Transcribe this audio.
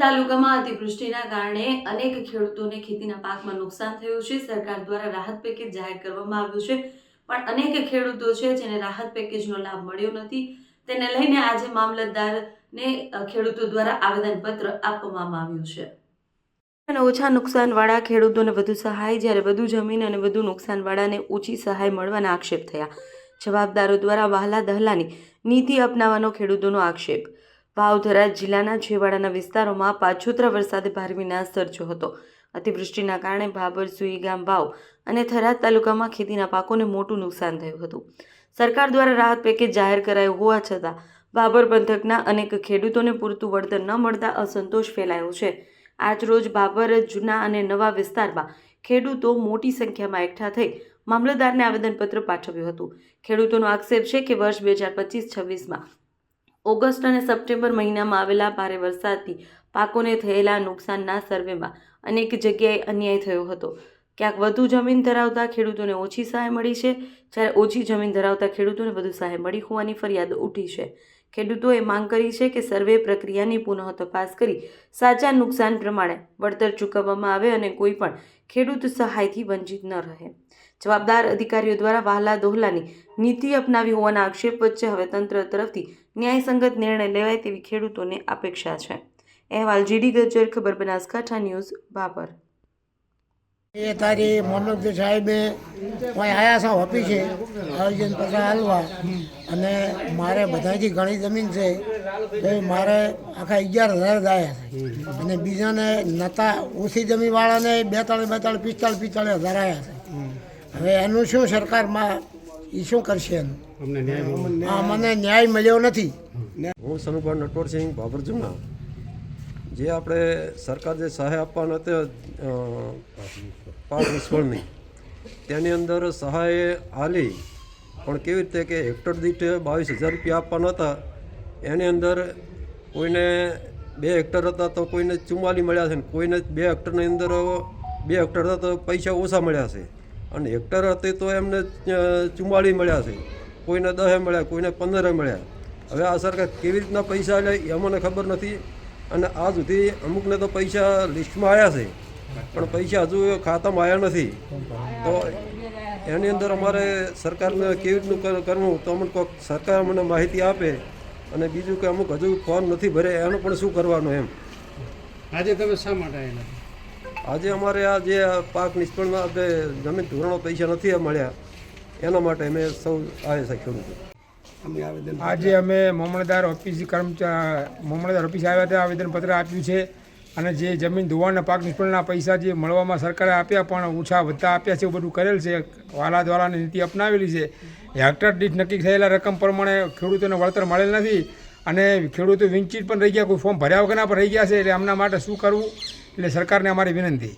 તાલુકામાં અતિવૃષ્ટિના કારણે અનેક ખેડૂતોને ખેતીના પાકમાં નુકસાન થયું છે. સરકાર દ્વારા રાહત પેકેજ જાહેર કરવામાં આવ્યું છે. પણ અનેક ખેડૂતો છે જેને રાહત પેકેજનો લાભ મળ્યો નથી. તેને લઈને આજે મામલતદારને ખેડૂતો દ્વારા આવેદનપત્ર આપવામાં આવ્યું છે. અને ઓછા નુકસાનવાળા ખેડૂતોને વધુ સહાય, જ્યારે વધુ જમીન અને વધુ નુકસાનવાળાને ઓછી સહાય મળવાના આક્ષેપ થયા. જવાબદારો દ્વારા વહાલા દહલાની નીતિ અપનાવવાનો ખેડૂતોનો આક્ષેપ. વાવધરા જિલ્લાના છેવાડાના વિસ્તારોમાં પાછોતરા વરસાદે ભારે વિનાશ સર્જ્યો હતો. અતિવૃષ્ટિના કારણે ભાબર સુઈ ગામ, વાવ અને થરાદ તાલુકામાં ખેતીના પાકોને મોટું નુકસાન થયું હતું. સરકાર દ્વારા રાહત પેકેજ જાહેર કરાયું હોવા છતાં ભાબર પંથકના અનેક ખેડૂતોને પૂરતું વળતર ન મળતા અસંતોષ ફેલાયો છે. આજરોજ બાબર જૂના અને નવા વિસ્તારમાં ખેડૂતો મોટી સંખ્યામાં એકઠા થઈ મામલતદારને આવેદનપત્ર પાઠવ્યું હતું. ખેડૂતોનો આક્ષેપ છે કે વર્ષ બે હજાર પચીસ છવ્વીસમાં ઓગસ્ટ અને સપ્ટેમ્બર મહિનામાં આવેલા ભારે વરસાદથી પાકોને થયેલા નુકસાનના સર્વેમાં અનેક જગ્યાએ અન્યાય થયો હતો. ક્યાંક વધુ જમીન ધરાવતા ખેડૂતોને ઓછી સહાય મળી છે, જ્યારે ઓછી જમીન ધરાવતા ખેડૂતોને વધુ સહાય મળી હોવાની ફરિયાદ ઉઠી છે. ખેડૂતોએ માંગ કરી છે કે સર્વે પ્રક્રિયાની પુનઃ તપાસ કરી સાચા નુકસાન પ્રમાણે વળતર ચૂકવવામાં આવે અને કોઈ પણ ખેડૂત સહાયથી વંચિત ન રહે. જવાબદાર અધિકારીઓ દ્વારા વહાલા દોહલાની નીતિ અપનાવી હોવાના આક્ષેપ વચ્ચે હવે તંત્ર તરફથી ન્યાયસંગત નિર્ણય લેવાય તેવી ખેડૂતોને અપેક્ષા છે. અહેવાલ જીડી ગજર ખબર બનાસકાંઠા ન્યૂઝ, બાબર. એ તારી મોહમ્મદ સાહેબે કોઈ આયા છે ઓફિસે? આયોજન પત્ર હાલવા. અને મારે બધાથી ઘણી જમીન છે. તો મારે આખા અગિયાર હજાર જ છે. અને બીજાને નતા, ઓછી જમીનવાળાને બેતાળીસ બેતાળીસ પિસ્તાળીસ પિસ્તાળીસ હજાર આવ્યા છે. હવે એનું શું સરકારમાં એ શું કરશે અમને મને ન્યાય મળ્યો નથી. હું સનુભાઈ નટવરસિંહ બાબર જુના જે આપણે સરકાર જે સહાય આપવાના તે પાક નિષ્ફળની તેની અંદર સહાય આલી. પણ કેવી રીતે કે હેક્ટર દીઠ બાવીસ હજાર રૂપિયા આપવાના હતા. એની અંદર કોઈને બે હેક્ટર હતા તો કોઈને ચુમ્માલી મળ્યા છે ને કોઈને બે હેક્ટરની અંદર બે હેક્ટર હતા તો પૈસા ઓછા મળ્યા છે. અને હેક્ટર હતી તો એમને ચુમ્માળી મળ્યા છે. કોઈને દહે મળ્યા, કોઈને પંદરે મળ્યા. હવે આ સરકાર કેવી રીતના પૈસા લે એ અમને ખબર નથી. અને આ સુધી અમુકને તો પૈસા લિસ્ટમાં આવ્યા છે. પણ પૈસા હજુ ખાતામાં આવ્યા નથી. તો એની અંદર અમારે સરકારને કેવી રીતનું કરવું? તો અમને કોઈક સરકાર મને માહિતી આપે. અને બીજું કે અમુક હજુ ફોર્મ નથી ભરે, એનું પણ શું કરવાનું એમ? આજે તમે શા માટે આવેલા આજે અમારે આ જે પાક નિષ્ફળમાં આપણે જમીન ધોરણો પૈસા નથી મળ્યા, એના માટે અમે સૌ આવે છે. ખેડૂતો આજે અમે મામલતદાર ઓફિસ કર્મચારી મામલતદાર ઓફિસ આવ્યા હતા, આવેદનપત્ર આપ્યું છે અને જે જમીન ધોવાણના પાક નિષ્ફળના પૈસા જે મળવામાં સરકારે આપ્યા પણ ઓછા વધતા આપ્યા છે, એવું બધું કરેલ છે, વાલા દ્વારાની નીતિ અપનાવેલી છે. હેક્ટર દીઠ નક્કી થયેલા રકમ પ્રમાણે ખેડૂતોને વળતર મળેલ નથી અને ખેડૂતો વંચિત પણ રહી ગયા, કોઈ ફોર્મ ભર્યા વગરના પણ રહી ગયા છે, એટલે એમના માટે શું કરવું? એટલે સરકારને અમારી વિનંતી.